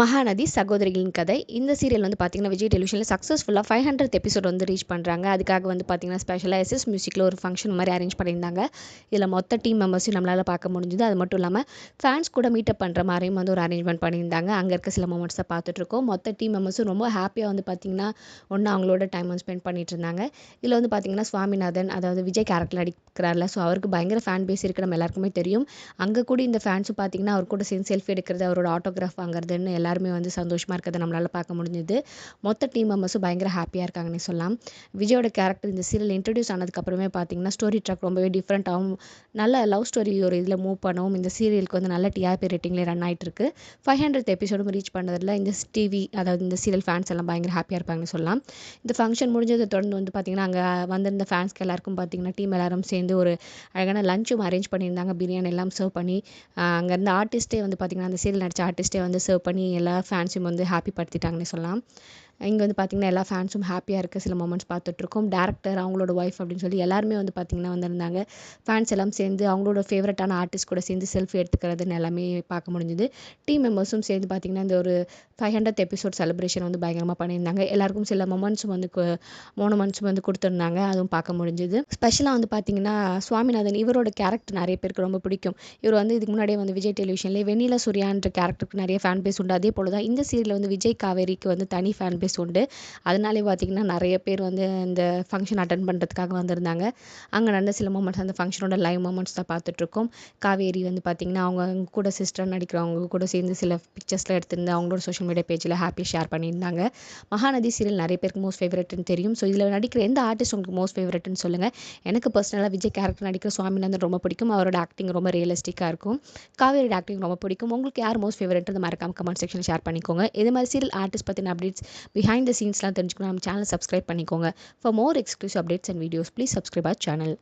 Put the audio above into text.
மகாநதி சகோதரிகளின் கதை. இந்த சீரியல் வந்து பார்த்தீங்கன்னா விஜய் டெலிவிஷனில் சக்ஸஸ்ஃபுல்லாக ஃபைவ் ஹண்ட்ரட் எபிசோட் வந்து ரீச் பண்ணுறாங்க அதுக்காக வந்து பார்த்தீங்கன்னா ஸ்பெஷலாக எஸ்எஸ் மியூசிக்கில் ஒரு ஃபங்க்ஷன் மாதிரி அரேஞ்ச் பண்ணியிருந்தாங்க. இதில் மொத்த டீம் மெம்பர்ஸையும் நம்மளால் பார்க்க முடிஞ்சுது. அது மட்டும் இல்லாமல் ஃபேன்ஸ் கூட மீட்டப் பண்ணுற மாதிரியும் வந்து ஒரு அரேஞ்ச்மெண்ட் பண்ணியிருந்தாங்க. அங்கே இருக்க சில மூமெண்ட்ஸை பார்த்துட்ருக்கோம் மொத்த டீம் மெம்பர்ஸும் ரொம்ப ஹாப்பியாக வந்து பார்த்தீங்கன்னா ஒன்று அவங்களோட டைம் வந்து ஸ்பெண்ட் பண்ணிட்டு இருந்தாங்க. இதில் வந்து பார்த்தீங்கன்னா சுவாமிநாதன் அதாவது விஜய் கேரக்டர் அடிக்கிறார்ல ஸோ அவருக்கு பயங்கர ஃபேன் பேஸ் இருக்குது நம்ம எல்லாருக்குமே தெரியும். அங்கே கூட இந்த ஃபேன்ஸும் பார்த்தீங்கன்னா அவர் கூட சேர்ந்து செல்ஃபி எடுக்கிறது அவரோட ஆட்டோகிராஃப் வாங்குறதுன்னு எல்லாருமே வந்து சந்தோஷமாக இருக்கிறத நம்மளால் பார்க்க முடிஞ்சுது. மொத்த டீம் மெம்பர்ஸும் பயங்கர ஹாப்பியாக இருக்காங்கன்னு சொல்லலாம். விஜயோட கேரக்டர் இந்த சீரியல் இன்ட்ரடியூஸ் ஆனதுக்கப்புறமே பார்த்தீங்கன்னா ஸ்டோரி ட்ராக் ரொம்பவே டிஃப்ரெண்ட்டாகவும் நல்ல லவ் ஸ்டோரி ஒரு இதில் மூவ் பண்ணவும் இந்த சீரியலுக்கு வந்து நல்ல டிஆர்பி ரேட்டிங்லேயே ரன் ஆகிட்டு இருக்கு. ஃபைவ் ஹண்ட்ரட் எபிசோடும் ரீச் பண்ணதில் இந்த டிவி அதாவது இந்த சீரியல் ஃபேன்ஸ் எல்லாம் பயங்கர ஹாப்பியாக இருப்பாங்கன்னு சொல்லலாம். இந்த ஃபங்க்ஷன் முடிஞ்சதை தொடர்ந்து வந்து பார்த்தீங்கன்னா அங்கே வந்திருந்த ஃபேன்ஸ்க்கு எல்லாருக்கும் பார்த்தீங்கன்னா டீம் எல்லாரும் சேர்ந்து ஒரு அழகான லஞ்சும் அரேஞ்ச் பண்ணியிருந்தாங்க. பிரியாணி எல்லாம் சர்வ் பண்ணி அங்கேருந்து ஆர்டிஸ்ட்டே வந்து பார்த்திங்கன்னா அந்த சீரியல் நடித்த ஆர்டிஸ்ட்டே வந்து சர்வ் பண்ணி எல்லா ஃபேன்ஸையும் வந்து ஹாப்பி படுத்திட்டாங்கன்னு சொல்லலாம். இங்கே வந்து பார்த்திங்கன்னா எல்லா ஃபேன்ஸும் ஹாப்பியாக இருக்க சில மூமெண்ட்ஸ் பார்த்துட்ருக்கோம். டேரக்டர் அவங்களோட ஒய்ஃப் அப்படின்னு சொல்லி எல்லாருமே வந்து பார்த்திங்கன்னா வந்திருந்தாங்க. ஃபேன்ஸ் எல்லாம் சேர்ந்து அவங்களோட ஃபேவரட்டான ஆர்டிஸ்ட் கூட சேர்ந்து செல்ஃபி எடுத்துக்கிறதுன்னு எல்லாமே பார்க்க முடிஞ்சுது. டீம் மெம்பர்ஸும் சேர்ந்து பார்த்திங்கன்னா இந்த ஒரு ஃபைவ் ஹண்ட்ரட் எபிசோட் செலிப்ரேஷன் வந்து பயங்கரமாக பண்ணியிருந்தாங்க. எல்லாருக்கும் சில மொமெண்ட்ஸும் வந்து மோனமெண்ட்ஸும் வந்து கொடுத்துருந்தாங்க. அதுவும் பார்க்க முடிஞ்சுது. ஸ்பெஷலாக வந்து பார்த்திங்கன்னா சுவாமிநாதன் இவரோட கேரக்டர் நிறைய பேருக்கு ரொம்ப பிடிக்கும். இவர் வந்து இதுக்கு முன்னாடியே வந்து விஜய் டெலிவிஷன்லேயே வெண்ணிலா சூர்யான்ற கேரக்டருக்கு நிறைய ஃபேன் பேஸ் உண்டு. அதே போல் தான் இந்த சீரியலில் வந்து விஜய் காவேரிக்கு வந்து தனி ஃபேன் பேஸ் உண்டு. அதனாலே பார்த்திங்கன்னா நிறைய பேர் வந்து இந்த ஃபங்க்ஷன் அட்டன் பண்ணுறதுக்காக வந்திருந்தாங்க. அங்கே நடந்த சில மூமெண்ட்ஸ் அந்த ஃபங்க்ஷனோட லைவ் மூமெண்ட்ஸ் தான் பார்த்துட்ருக்கோம் காவேரி வந்து பார்த்திங்கன்னா அவங்க கூட சிஸ்டர் நடிக்கிறவங்க கூட சேர்ந்து சில பிக்சர்ஸ்லாம் எடுத்திருந்து அவங்களோட சோஷியல் மீடியா பேஜில் ஹாப்பி ஷேர் பண்ணியிருந்தாங்க. மகாநதி சீரியல் நிறைய பேருக்கு மோஸ்ட் ஃபேவரட்னு தெரியும். ஸோ இதில் நடிக்கிற எந்த ஆர்டிஸ்ட் உங்களுக்கு மோஸ்ட் ஃபேவரட்னு சொல்லுங்கள் எனக்கு பர்சனலாக விஜய் கேரக்டர் நடிக்கிற சுவாமிநாதன் ரொம்ப பிடிக்கும். அவரோட ஆக்டிங் ரொம்ப ரியலிஸ்டிக்காக இருக்கும். காவேரியோட ஆக்டிங் ரொம்ப பிடிக்கும். உங்களுக்கு யார் மோஸ்ட் ஃபேவரட் மறக்காம கமெண்ட் செக்ஷன் ஷேர் பண்ணிக்கோங்க. இது மாதிரி சீரியல் ஆர்டிஸ்ட் பற்றின அப்டேட்ஸ் பிஹைண்ட் த சீன்ஸ்லாம் தெரிஞ்சுக்கணும் நம்ம சேனல் சப்ஸ்கிரைப் பண்ணிக்கோங்க. For more exclusive updates and videos please subscribe our channel